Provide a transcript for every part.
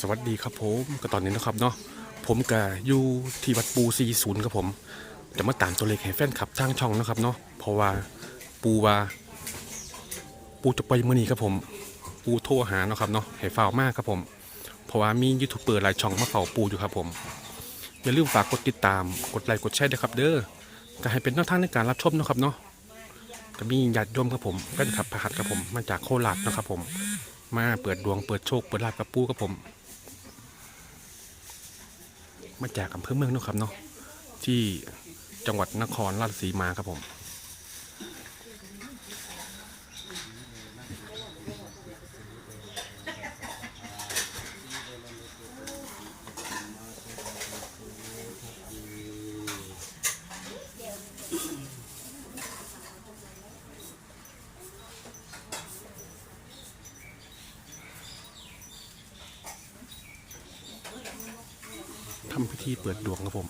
สวัสดีครับผมก็ตอนนี้นะครับเนาะผมกับอยู่ที่วัดปูซีศูนย์ครับผมจะมาตามตัวเลขให้แฟนคลับทางช่องนะครับเนาะเพราะว่าปูว่า ปูจะไปมื่อนี้ครับผม ปูโทรหานะครับเนาะให้ฝ่าวมากครับผม เพราะว่ามียูทูบเบอร์หลายช่องมาเฝ้าปูอยู่ครับผมอย่าลืมฝากกดติดตามกดไลค์กดแชร์ด้วยครับ เด้อก็ให้เป็นแนวทางในการรับชมนะครับเนาะก็มีญาติโยมครับผมก็จะขับพหัตถ์ครับผมมาจากโคราชนะครับผมมาเปิดดวงเปิดโชคเปิดลาบกับปูกับผม มาจากอำเภอเมืองนะครับเนาะที่จังหวัดนครราชสีมาครับผมำพิธีเปิดดวงครับผม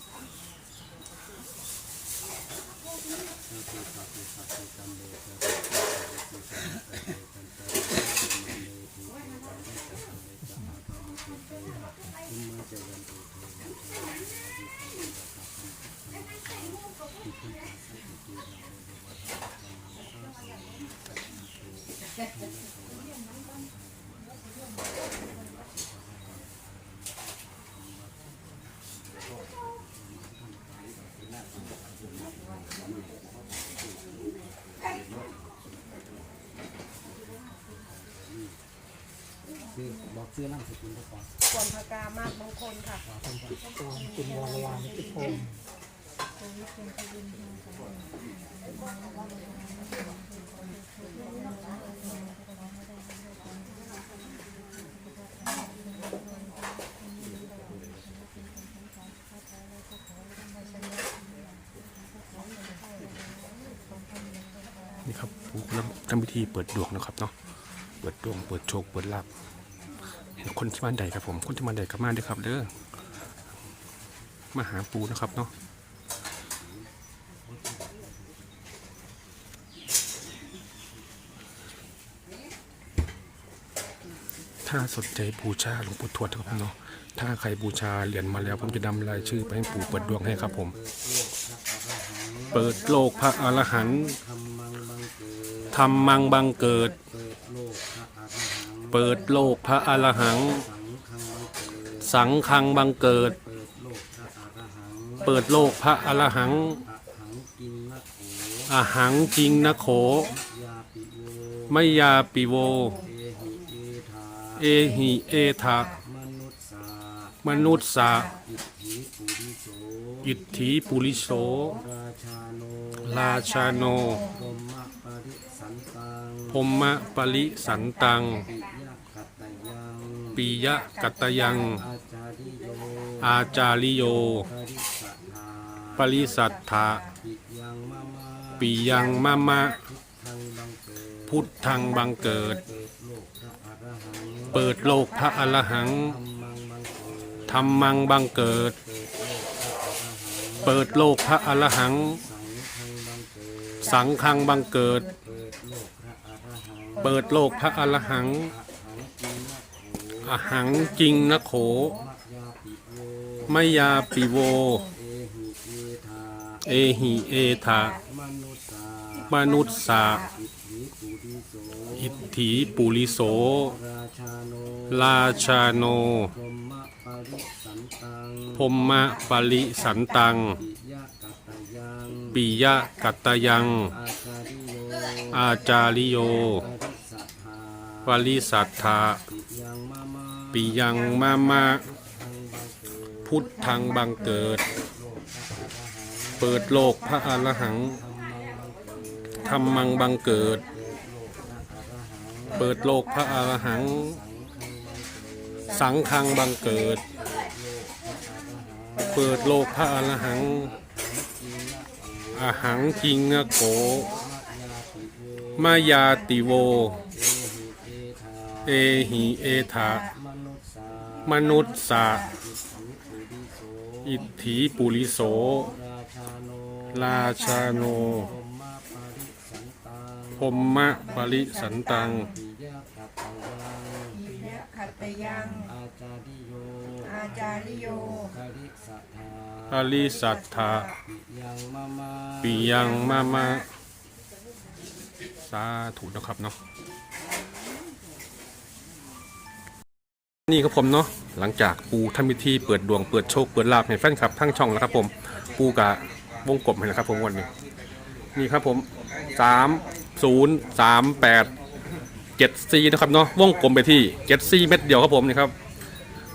ซื้อบอกซื้อนามสกุลเขาก่อนกวนพกามากมงคลค่ะว่าเป็นตัวคุณวรวานนิติพงศ์นี่ครับปูกำลังทำพิธีเปิดดวงนะครับเนาะ เปิดดวง เปิดโชค เปิดลาบเห็น คนที่บ้านใดครับผม คนที่บ้านใดก็มาด้วยครับเด้อมาหาปูนะครับเนาะถ้าสนใจบูชาหลวงปู่ทวดครับเนาะถ้าใครบูชาเหรียญมาแล้วผมจะนำรายชื่อไปให้ปู่เปิดดวงให้ครับผม เปิดโลกพระอรหันต์ทำมังบังเกิด เปิดโลกพระอรหัง สังคังบังเกิด เปิดโลกพระอรหังอรหังอหังกินนะโขอาหังจริงนะโขยาปิโยไมยาปิโวเอหิเอธาเอหิเอทะมนุษย์สาอิทธิปุริโสอิทธิปุริโสราชาโนราชาโนพรหมปริสันตัง ปิยะกัตตยัง อาจาริโย ปริสัทธาปริสัทธาปิยังมะมะปิยังมะมะพุทธังบังเกิดพุทธังบังเกิด เปิดโลกพระอรหังธรรมังบังเกิด เปิดโลกพระอรหัง สังฆังบังเกิดสังฆังบังเกิดเปิดโลกพระอรหัง เปิดโลกพระ อหังจริงนะโข มยาปิโวมยาปิโวเอหิเอธาเอหิเอทะมนุษสามนุษสาอิทธิปุริโส ราชาโนพมมะปริสันตัง ปิยะกัตตยังปิยะกัตตยังอาจาริโยอาจาริโยปริสัทธา ปริสัทธาปิยังมะมะปิยังมะมะพุทธังบังเกิด เปิดโลกพระอรหังธรรมังบังเกิด เปิดโลกพระอรหัง สังฆังบังเกิด เปิดโลกพระอรหังอหังกิงนะโก มายาติโว เอหิเอทามนุษย์สาสาอิทธิปุริโสอิทธิปุริโส ราชาโนพมมะปริสันตัง ปิยะกัตตยังปิยะขัตตยังอาจาริโยอาริสัทธาปิยังมามาปียังมามาสาธุนะครับเนาะ นี่ครับผมเนาะหลังจากปูทำพิธีเปิดดวงเปิดโชคเปิดลาภให้แฟนคลับทั้งช่องแล้วครับผมปูกะวงกลมให้แล้วครับผมวันนี้นี่ครับผมสามศูนย์สามแปดเจ็ดซีนะครับเนาะวงกลมไปที่เจ็ดซีเม็ดเดียวครับผมนี่ครับ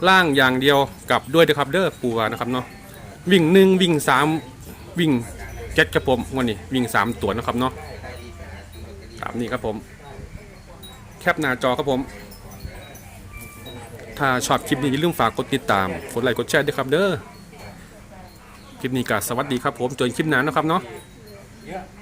ล่างอย่างเดียวกลับด้วยนะครับเด้อปูว่านะครับเนาะวิ่งหนึ่งวิ่งสามวิ่งเจ็ดครับผมวันนี้วิ่งสามตัวนะครับเนาะตามนี้ครับผม แคปหน้าจอครับผม ถ้าชอบคลิปนี้อย่าลืมฝากกดติดตามกดไลค์กดแชร์ด้วยครับเด้อคลิปนี้ก็สวัสดีครับผมจนคลิปหน้านะครับเนาะ Yeah.